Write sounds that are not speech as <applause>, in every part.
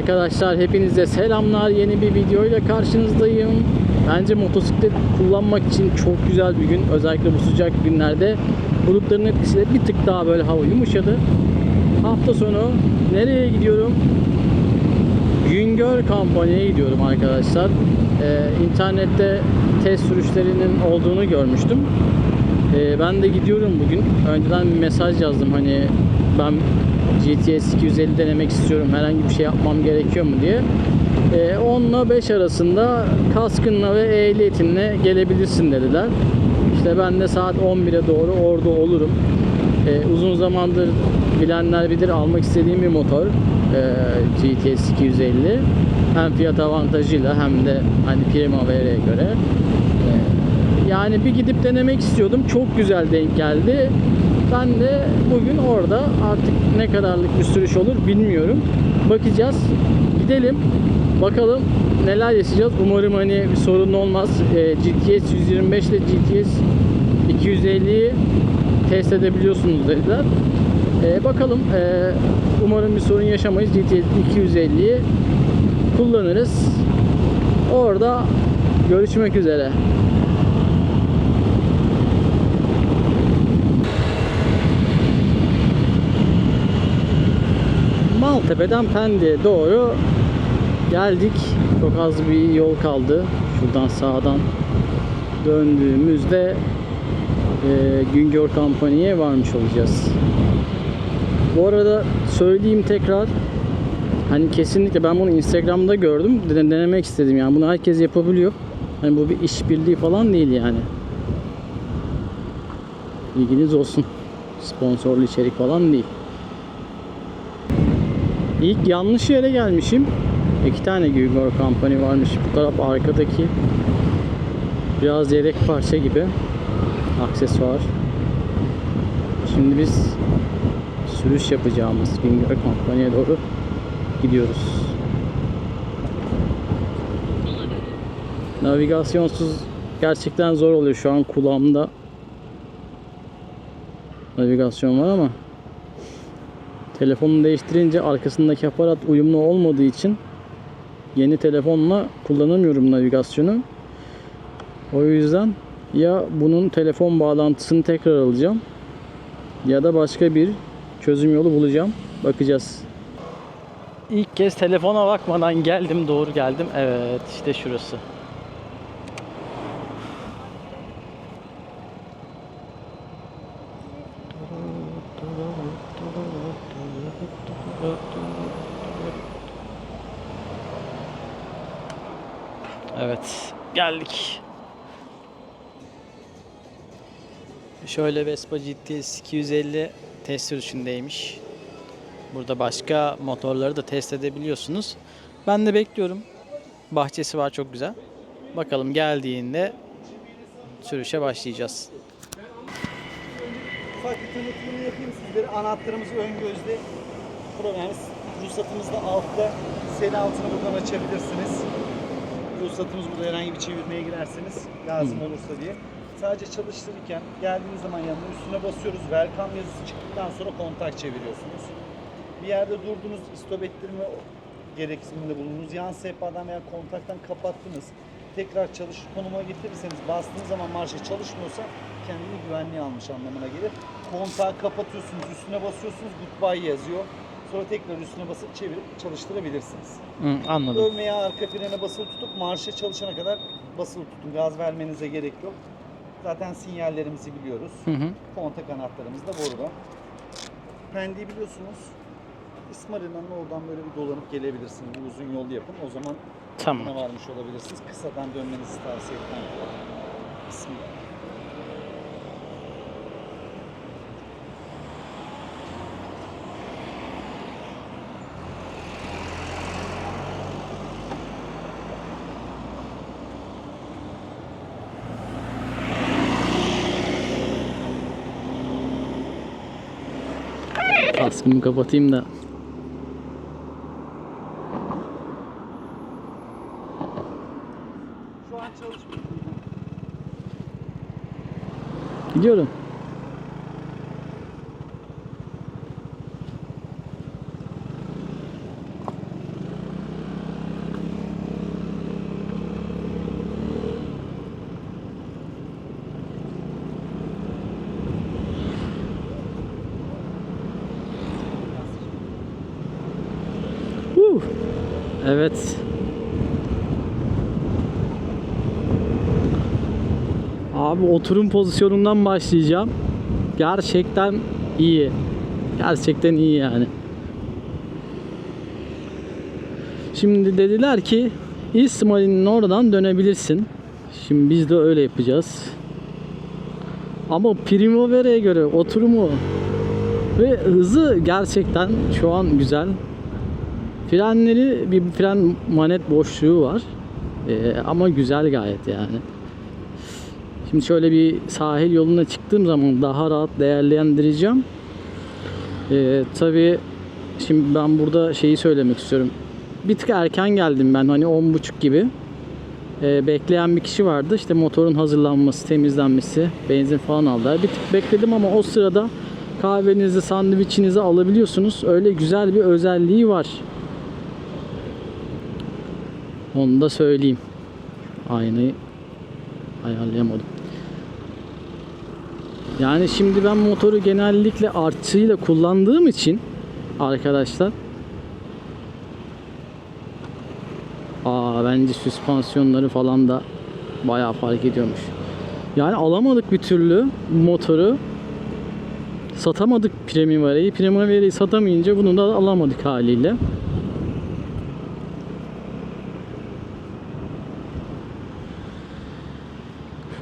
Arkadaşlar hepinize selamlar. Yeni bir videoyla karşınızdayım. Bence motosiklet kullanmak için çok güzel bir gün. Özellikle bu sıcak günlerde bulutların etkisiyle bir tık daha böyle hava yumuşadı. Hafta sonu nereye gidiyorum? Güngör kampanyaya gidiyorum arkadaşlar. Ee, internette test sürüşlerinin olduğunu görmüştüm. Ee, ben de gidiyorum bugün. Önceden bir mesaj yazdım hani ben GTS 250 denemek istiyorum. Herhangi bir şey yapmam gerekiyor mu diye. Ee, 10 ile 5 arasında kaskınla ve ehliyetinle gelebilirsin dediler. İşte ben de saat 11'e doğru orada olurum. Ee, uzun zamandır bilenler bilir almak istediğim bir motor. Ee, GTS 250. Hem fiyat avantajıyla hem de hani Primavera'ya göre. Ee, yani bir gidip denemek istiyordum. Çok güzel denk geldi. Ben de bugün orada artık ne kadarlık bir sürüş olur bilmiyorum. Bakacağız. Gidelim. Bakalım neler yaşayacağız. Umarım hani bir sorun olmaz. Ee, GTS 125 ile GTS 250'yi test edebiliyorsunuz dediler. Ee, bakalım. Ee, umarım bir sorun yaşamayız. GTS 250'yi kullanırız. Orada görüşmek üzere. Maltepe'den Pendik'e doğru geldik. Çok az bir yol kaldı. Şuradan sağdan döndüğümüzde e, Güngör Kampanya'ya varmış olacağız. Bu arada söyleyeyim tekrar hani kesinlikle ben bunu Instagram'da gördüm. Dene- Denemek istedim yani bunu herkes yapabiliyor. Hani bu bir işbirliği falan değil yani. İlginiz olsun. Sponsorlu içerik falan değil. İlk yanlış yere gelmişim. İki tane Güngör kampanya varmış. Bu taraf arkadaki biraz yedek parça gibi aksesuar. Şimdi biz sürüş yapacağımız Güngör kampanyaya doğru gidiyoruz. Navigasyonsuz gerçekten zor oluyor şu an kulağımda. Navigasyon var ama Telefonu değiştirince arkasındaki aparat uyumlu olmadığı için yeni telefonla kullanamıyorum navigasyonu. O yüzden ya bunun telefon bağlantısını tekrar alacağım ya da başka bir çözüm yolu bulacağım. Bakacağız. İlk kez telefona bakmadan geldim, doğru geldim. Evet, işte şurası. Geldik. Şöyle Vespa GTS 250 test sürüşündeymiş. Burada başka motorları da test edebiliyorsunuz. Ben de bekliyorum. Bahçesi var çok güzel. Bakalım geldiğinde sürüşe başlayacağız. Ufak bir tanıtımını yapayım sizlere. Anahtarımız ön gözde. Problemimiz ruhsatımız da altta. Seri altını buradan açabilirsiniz. Ruhsatımız burada herhangi bir çevirmeye girerseniz lazım olursa diye. Sadece çalıştırırken geldiğiniz zaman yanına üstüne basıyoruz. Welcome yazısı çıktıktan sonra kontak çeviriyorsunuz. Bir yerde durdunuz, istop ettirme gereksiniminde bulundunuz. Yan sehpadan veya kontaktan kapattınız. Tekrar çalışır konuma getirirseniz bastığınız zaman marşa çalışmıyorsa kendini güvenliğe almış anlamına gelir. Kontağı kapatıyorsunuz, üstüne basıyorsunuz, goodbye yazıyor. Sonra tekrar üstüne basıp çevirip çalıştırabilirsiniz. Hı, anladım. Ön veya arka frene basılı tutup marşa çalışana kadar basılı tutun. Gaz vermenize gerek yok. Zaten sinyallerimizi biliyoruz. Hı hı. Kontak anahtarımız da burada. Pendik'i biliyorsunuz. İsmarila'nın oradan böyle bir dolanıp gelebilirsiniz. Bir uzun yol yapın. O zaman Tamam. varmış olabilirsiniz. Kısadan dönmenizi tavsiye etmem. Bismillah. Kaskımı kapatayım da. Şu an çalışmıyor. Gidiyorum. Evet. Abi oturum pozisyonundan başlayacağım. Gerçekten iyi. Gerçekten iyi yani. Şimdi dediler ki İsmail'in oradan dönebilirsin. Şimdi biz de öyle yapacağız. Ama Primavera'ya göre oturumu ve hızı gerçekten şu an güzel. Frenleri bir fren manet boşluğu var. Ee, ama güzel gayet yani. Şimdi şöyle bir sahil yoluna çıktığım zaman daha rahat değerlendireceğim. Ee, tabii şimdi ben burada şeyi söylemek istiyorum. Bir tık erken geldim ben hani 10.30 gibi. Ee, bekleyen bir kişi vardı. İşte motorun hazırlanması, temizlenmesi, benzin falan aldılar. Bir tık bekledim ama o sırada kahvenizi, sandviçinizi alabiliyorsunuz. Öyle güzel bir özelliği var. Onu da söyleyeyim. Aynayı ayarlayamadım. Yani şimdi ben motoru genellikle artçıyla kullandığım için arkadaşlar Aa bence süspansiyonları falan da bayağı fark ediyormuş. Yani alamadık bir türlü motoru. Satamadık Primavera'yı. Primavera'yı satamayınca bunu da alamadık haliyle.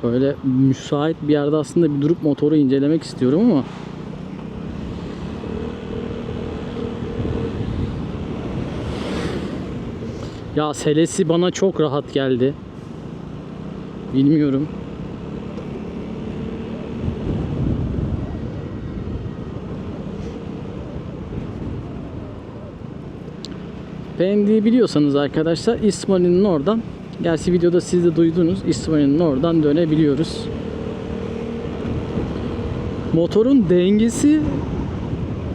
Şöyle müsait bir yerde aslında bir durup motoru incelemek istiyorum ama Ya selesi bana çok rahat geldi. Bilmiyorum. Pendik'i biliyorsanız arkadaşlar İsmail'in oradan Gerçi videoda siz de duydunuz İsmail'in oradan dönebiliyoruz. Motorun dengesi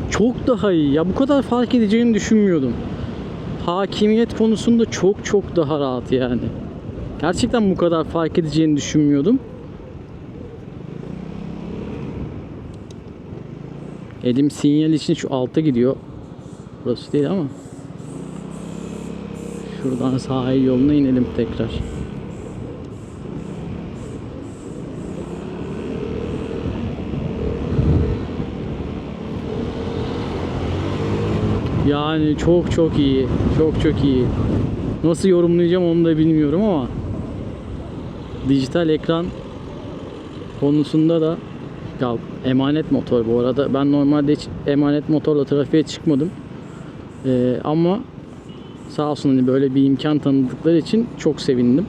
çok daha iyi. Ya bu kadar fark edeceğini düşünmüyordum hakimiyet konusunda çok çok daha rahat yani. Gerçekten bu kadar fark edeceğini düşünmüyordum. Elim sinyal için şu alta gidiyor. Burası değil ama. Şuradan sahil yoluna inelim tekrar. Yani çok çok iyi. Çok çok iyi. Nasıl yorumlayacağım onu da bilmiyorum ama dijital ekran konusunda da ya emanet motor bu arada. Ben normalde hiç emanet motorla trafiğe çıkmadım. Ee, ama sağ olsun hani böyle bir imkan tanıdıkları için çok sevindim.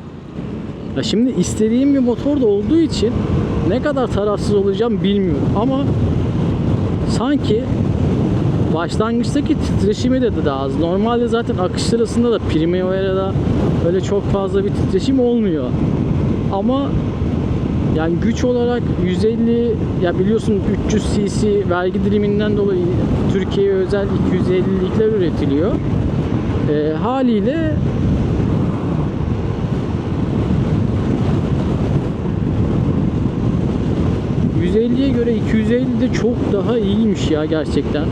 Ya şimdi istediğim bir motor da olduğu için ne kadar tarafsız olacağım bilmiyorum ama sanki başlangıçtaki titreşimi de daha az. Normalde zaten akış sırasında da Primavera'da öyle çok fazla bir titreşim olmuyor. Ama yani güç olarak 150 ya biliyorsun 300 cc vergi diliminden dolayı Türkiye'ye özel 250'likler üretiliyor. E, haliyle ...150'ye göre 250 de çok daha iyiymiş ya gerçekten.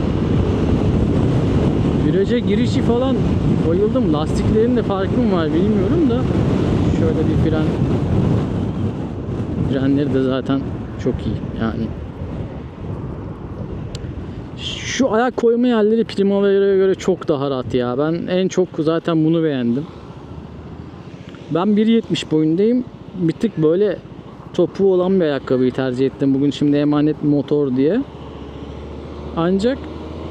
Viraja girişi falan bayıldım. Lastiklerin de farkı mı var bilmiyorum da şöyle bir fren frenleri de zaten çok iyi yani. Şu ayak koyma yerleri Primavera'ya göre çok daha rahat ya. Ben en çok zaten bunu beğendim. Ben 1.70 boyundayım. Bir tık böyle topuğu olan bir ayakkabıyı tercih ettim. Bugün şimdi emanet motor diye. Ancak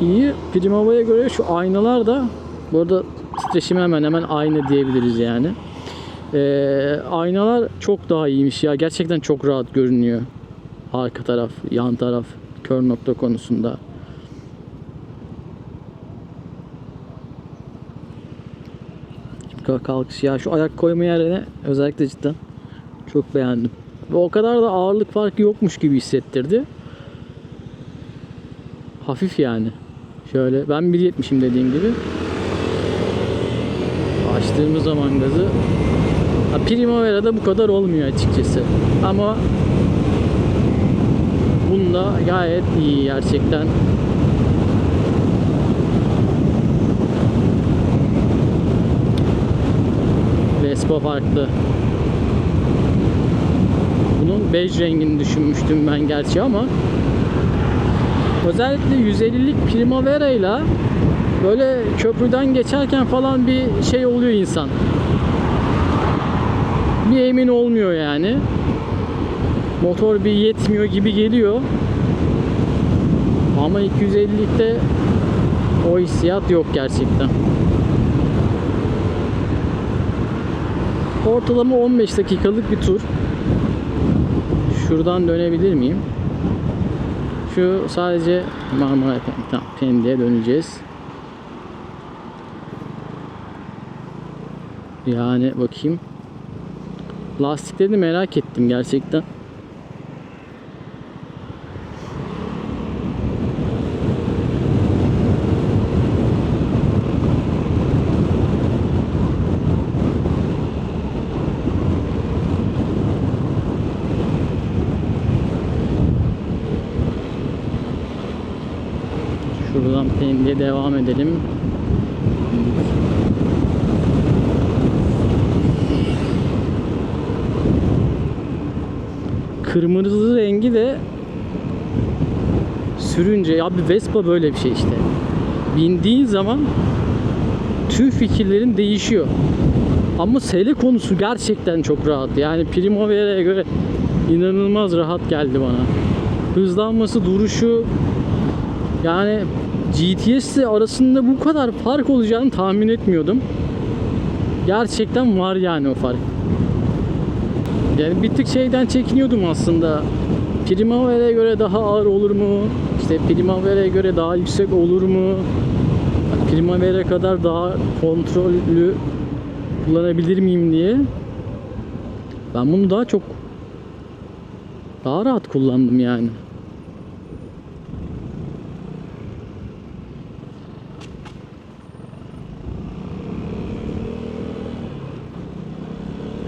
iyi. Primavera'ya göre şu aynalar da bu arada titreşimi hemen hemen aynı diyebiliriz yani. Ee, aynalar çok daha iyiymiş ya. Gerçekten çok rahat görünüyor. Arka taraf, yan taraf, kör nokta konusunda. Kalkış ya şu ayak koyma yerine özellikle cidden çok beğendim. Ve o kadar da ağırlık farkı yokmuş gibi hissettirdi. Hafif yani. Şöyle ben 1.70'im dediğim gibi. Açtığımız zaman gazı ha, Primavera'da bu kadar olmuyor açıkçası. Ama bunda gayet iyi gerçekten. Vespa farklı. Bunun bej rengini düşünmüştüm ben gerçi ama özellikle 150'lik Primavera ile böyle köprüden geçerken falan bir şey oluyor insan. Bir emin olmuyor yani. Motor bir yetmiyor gibi geliyor. Ama 250'likte o hissiyat yok gerçekten. Ortalama 15 dakikalık bir tur. Şuradan dönebilir miyim? Şu sadece Marmara tamam, Pendik'e döneceğiz. Yani bakayım. Lastiklerini merak ettim gerçekten. Şuradan Pendik'e devam edelim. Kırmızı rengi de sürünce ya bir Vespa böyle bir şey işte. Bindiğin zaman tüm fikirlerin değişiyor. Ama sele konusu gerçekten çok rahat. Yani Primavera'ya göre inanılmaz rahat geldi bana. Hızlanması, duruşu yani GTS ile arasında bu kadar fark olacağını tahmin etmiyordum. Gerçekten var yani o fark. Yani bir tık şeyden çekiniyordum aslında. Primavera'ya göre daha ağır olur mu? İşte Primavera'ya göre daha yüksek olur mu? Primavera kadar daha kontrollü kullanabilir miyim diye. Ben bunu daha çok daha rahat kullandım yani.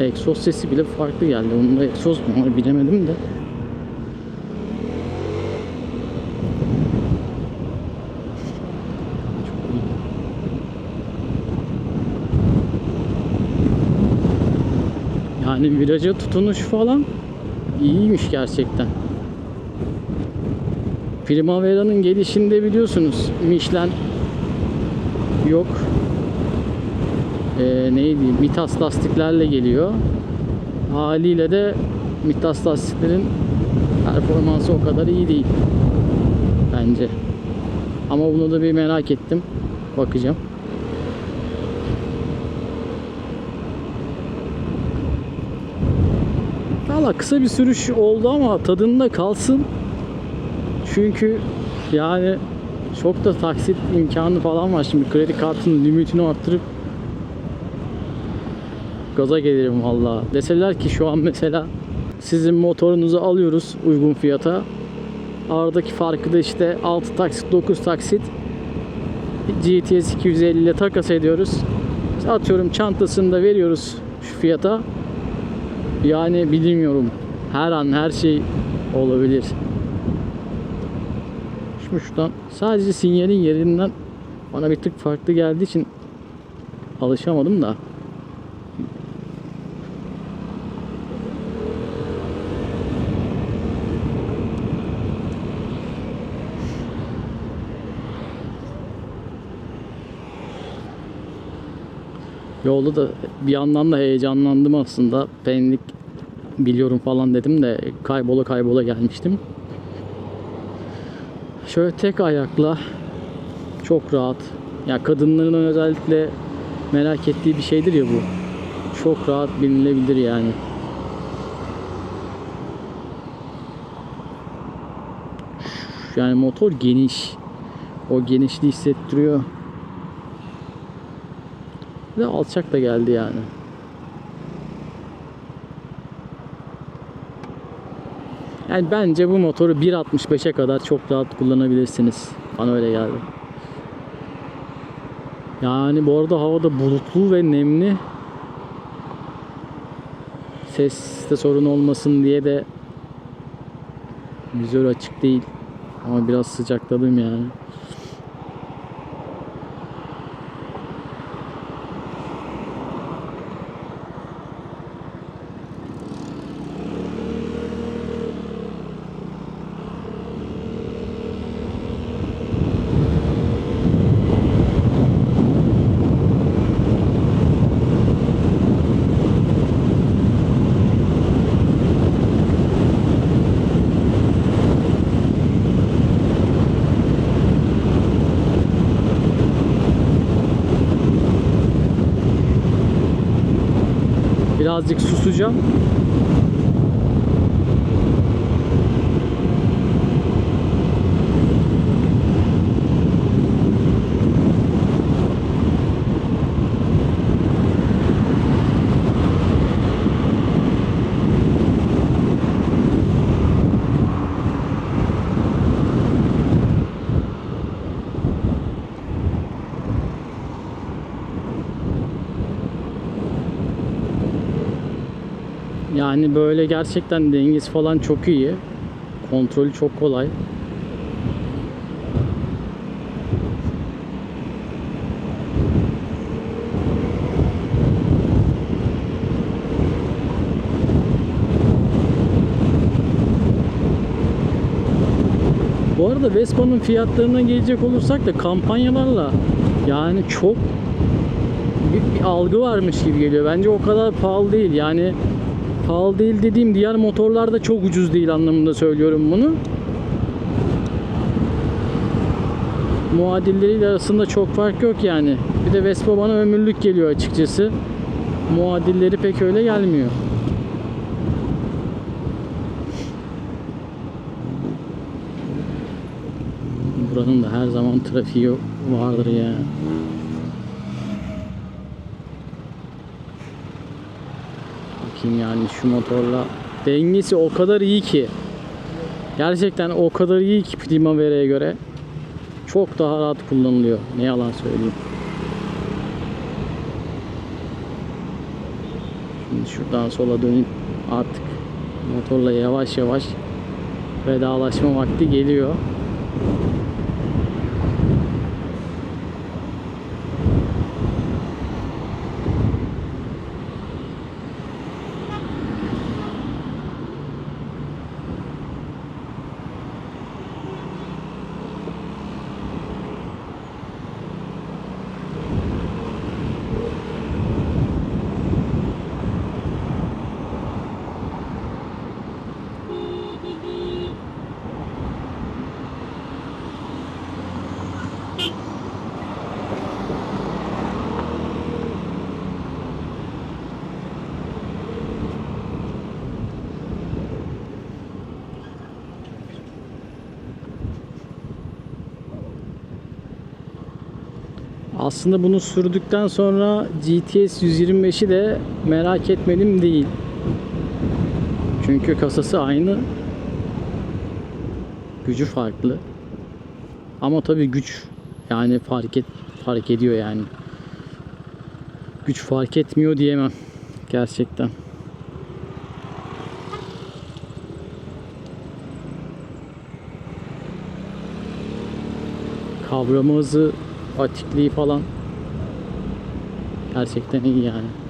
Egzoz sesi bile farklı geldi. Bunda egzoz mu var bilemedim de. Yani viraja tutunuş falan iyiymiş gerçekten. Primavera'nın gelişinde biliyorsunuz Michelin yok e, neydi Mitas lastiklerle geliyor. Haliyle de Mitas lastiklerin performansı o kadar iyi değil bence. Ama bunu da bir merak ettim. Bakacağım. Valla kısa bir sürüş oldu ama tadında kalsın. Çünkü yani çok da taksit imkanı falan var. Şimdi kredi kartının limitini arttırıp gaza gelirim valla. Deseler ki şu an mesela sizin motorunuzu alıyoruz uygun fiyata. Aradaki farkı da işte 6 taksit 9 taksit GTS 250 ile takas ediyoruz. Atıyorum çantasını da veriyoruz şu fiyata. Yani bilmiyorum. Her an her şey olabilir. Şimdi şuradan sadece sinyalin yerinden bana bir tık farklı geldiği için alışamadım da. Yolda da bir yandan da heyecanlandım aslında. Pendik biliyorum falan dedim de kaybola kaybola gelmiştim. Şöyle tek ayakla çok rahat. Ya kadınların özellikle merak ettiği bir şeydir ya bu. Çok rahat binilebilir yani. Yani motor geniş. O genişliği hissettiriyor. Ve alçak da geldi yani. Yani bence bu motoru 1.65'e kadar çok rahat kullanabilirsiniz. Bana öyle geldi. Yani bu arada havada bulutlu ve nemli. Seste sorun olmasın diye de vizör açık değil. Ama biraz sıcakladım yani. Birazcık susacağım. Yani böyle gerçekten dengesi falan çok iyi. Kontrolü çok kolay. Bu arada Vespa'nın fiyatlarına gelecek olursak da kampanyalarla yani çok bir, bir algı varmış gibi geliyor. Bence o kadar pahalı değil. Yani pahalı değil dediğim diğer motorlar da çok ucuz değil anlamında söylüyorum bunu. Muadilleriyle arasında çok fark yok yani. Bir de Vespa bana ömürlük geliyor açıkçası. Muadilleri pek öyle gelmiyor. Buranın da her zaman trafiği vardır ya. Bakayım yani şu motorla dengesi o kadar iyi ki. Gerçekten o kadar iyi ki Primavera'ya göre. Çok daha rahat kullanılıyor. Ne yalan söyleyeyim. Şimdi şuradan sola dönüp artık motorla yavaş yavaş vedalaşma vakti geliyor. Aslında bunu sürdükten sonra GTS 125'i de merak etmedim değil. Çünkü kasası aynı. Gücü farklı. Ama tabii güç yani fark et fark ediyor yani. Güç fark etmiyor diyemem gerçekten. Kavrama hızı, atikliği falan gerçekten iyi yani.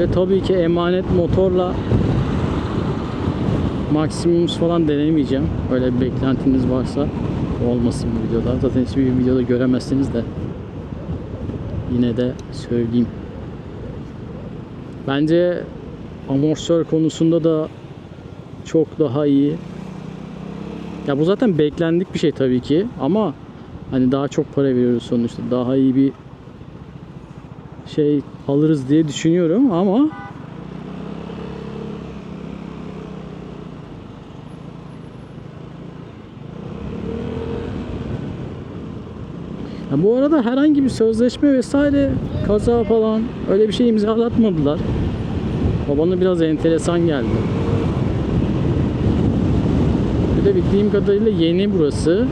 Böyle tabii ki emanet motorla maksimums falan denemeyeceğim. Öyle bir beklentiniz varsa olmasın bu videoda. Zaten hiçbir videoda göremezsiniz de yine de söyleyeyim. Bence amortisör konusunda da çok daha iyi. Ya bu zaten beklendik bir şey tabii ki ama hani daha çok para veriyoruz sonuçta. Daha iyi bir şey alırız diye düşünüyorum ama Ya bu arada herhangi bir sözleşme vesaire kaza falan öyle bir şey imzalatmadılar. O biraz enteresan geldi. Bir de bildiğim kadarıyla yeni burası.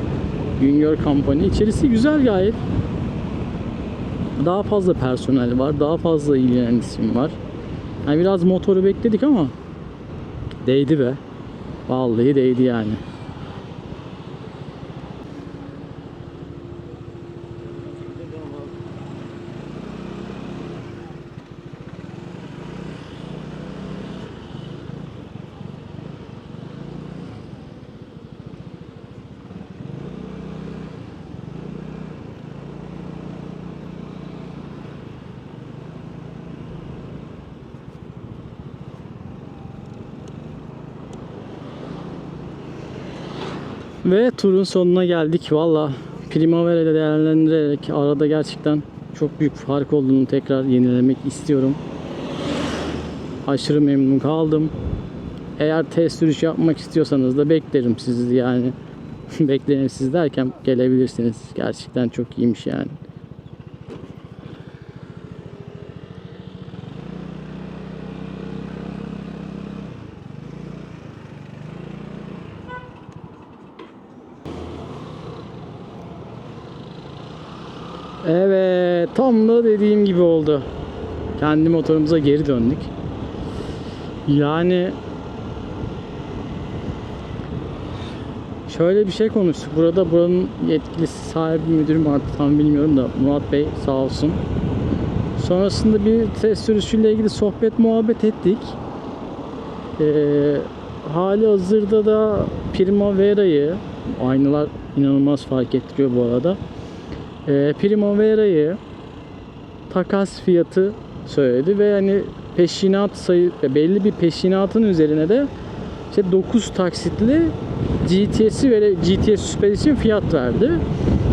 Güngör Company. İçerisi güzel gayet. Daha fazla personel var. Daha fazla ilgilenen isim var. Yani biraz motoru bekledik ama değdi be. Vallahi değdi yani. Ve turun sonuna geldik. Valla Primavera ile değerlendirerek arada gerçekten çok büyük fark olduğunu tekrar yenilemek istiyorum. Aşırı memnun kaldım. Eğer test sürüş yapmak istiyorsanız da beklerim sizi yani. <laughs> beklerim siz derken gelebilirsiniz. Gerçekten çok iyiymiş yani. Evet, tam da dediğim gibi oldu. Kendi motorumuza geri döndük. Yani şöyle bir şey konuştuk. Burada buranın yetkilisi sahibi müdürü mü artık tam bilmiyorum da Murat Bey sağ olsun. Sonrasında bir test sürüşüyle ilgili sohbet muhabbet ettik. Ee, hali hazırda da Primavera'yı aynalar inanılmaz fark ettiriyor bu arada. Ee, Primavera'yı takas fiyatı söyledi ve hani peşinat sayı belli bir peşinatın üzerine de işte 9 taksitli GTS'i ve GTS Super için fiyat verdi.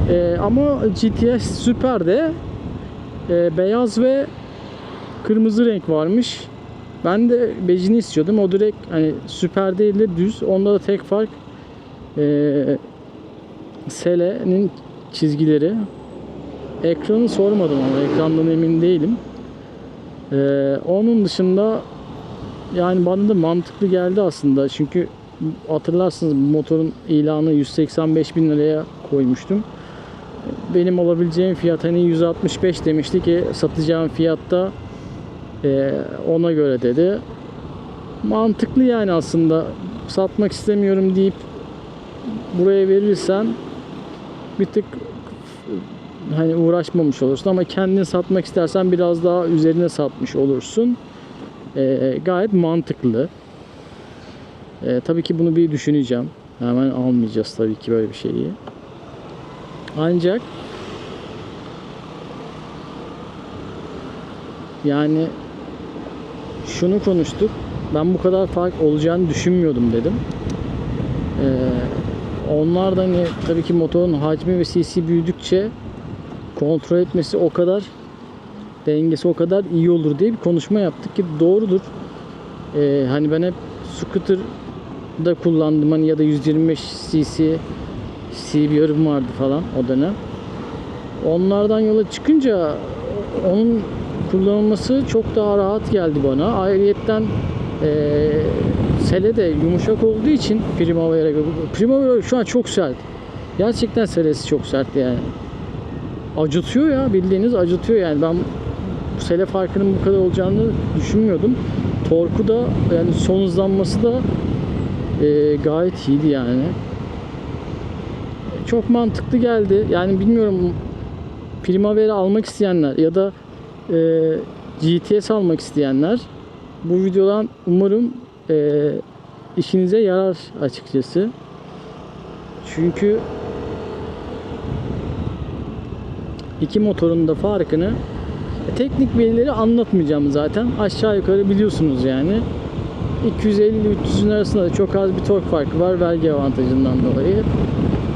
Ee, ama GTS Super'de e, beyaz ve kırmızı renk varmış. Ben de bejini istiyordum. O direkt hani süper değil de düz. Onda da tek fark e, Sele'nin çizgileri. Ekranı sormadım ama ekrandan emin değilim. Ee, onun dışında yani bana da mantıklı geldi aslında. Çünkü hatırlarsınız motorun ilanı 185 bin liraya koymuştum. Benim alabileceğim fiyat hani 165 demişti ki satacağım fiyatta e, ona göre dedi. Mantıklı yani aslında satmak istemiyorum deyip buraya verirsen bir tık hani uğraşmamış olursun ama kendin satmak istersen biraz daha üzerine satmış olursun. Ee, gayet mantıklı. Ee, tabii ki bunu bir düşüneceğim. Hemen almayacağız tabii ki böyle bir şeyi. Ancak yani şunu konuştuk. Ben bu kadar fark olacağını düşünmüyordum dedim. Ee, onlar da hani tabii ki motorun hacmi ve cc büyüdükçe kontrol etmesi o kadar dengesi o kadar iyi olur diye bir konuşma yaptık ki doğrudur. Ee, hani ben hep scooter da kullandım hani ya da 125 cc CBR'ım vardı falan o dönem. Onlardan yola çıkınca onun kullanılması çok daha rahat geldi bana. Ayrıyetten eee sele de yumuşak olduğu için Primavera Primavera şu an çok sert. Gerçekten selesi çok sert yani. Acıtıyor ya bildiğiniz acıtıyor yani. Ben sele farkının bu kadar olacağını düşünmüyordum. Torku da yani son hızlanması da eee, gayet iyiydi yani. Çok mantıklı geldi. Yani bilmiyorum Primavera almak isteyenler ya da eee, GTS almak isteyenler bu videodan umarım eee, işinize yarar açıkçası. Çünkü iki motorun da farkını teknik bilgileri anlatmayacağım zaten. Aşağı yukarı biliyorsunuz yani. 250-300'ün arasında da çok az bir tork farkı var vergi avantajından dolayı.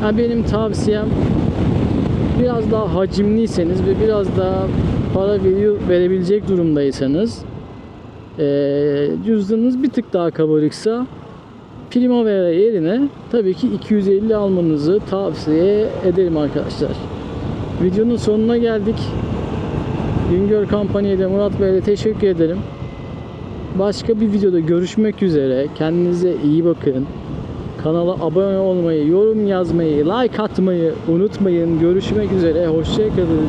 Yani benim tavsiyem biraz daha hacimliyseniz ve biraz daha para veriyor, verebilecek durumdaysanız eee cüzdanınız bir tık daha kabarıksa Primavera yerine tabii ki 250 almanızı tavsiye ederim arkadaşlar. Videonun sonuna geldik. Güngör Kampanya'da Murat Bey'le teşekkür ederim. Başka bir videoda görüşmek üzere. Kendinize iyi bakın. Kanala abone olmayı, yorum yazmayı, like atmayı unutmayın. Görüşmek üzere. Hoşçakalın.